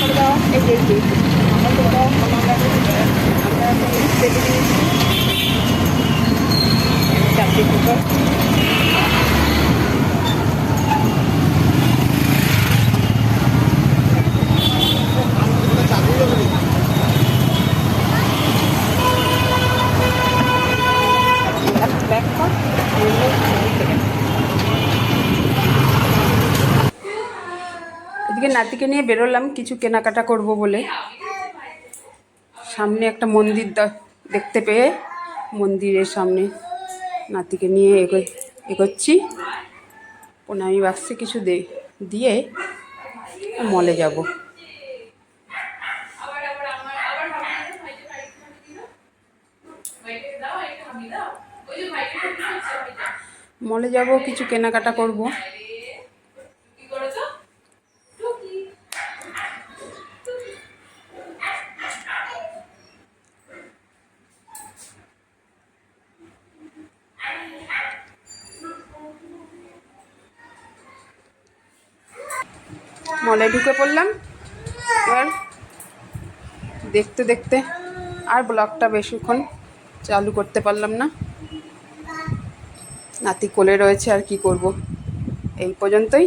করে দাও এই এই যে। আমার করে দাও আমার এখন দিয়েছি চারটে এদিকে নাতিকে নিয়ে বেরোলাম, কিছু কেনাকাটা করব বলে। সামনে একটা মন্দির দেখতে পেয়ে মন্দিরের সামনে নাতিকে নিয়ে এগো এগোচ্ছি। প্রণামী বাক্সে কিছু দে দিয়ে মলে যাব। মলে যাব, কিছু কেনাকাটা করব। মলে ঢুকে পড়লাম। এবার দেখতে দেখতে আর ব্লগটা বেশিক্ষণ চালু করতে পারলাম না। নাতি কোলে রয়েছে আর কি করব। এই পর্যন্তই।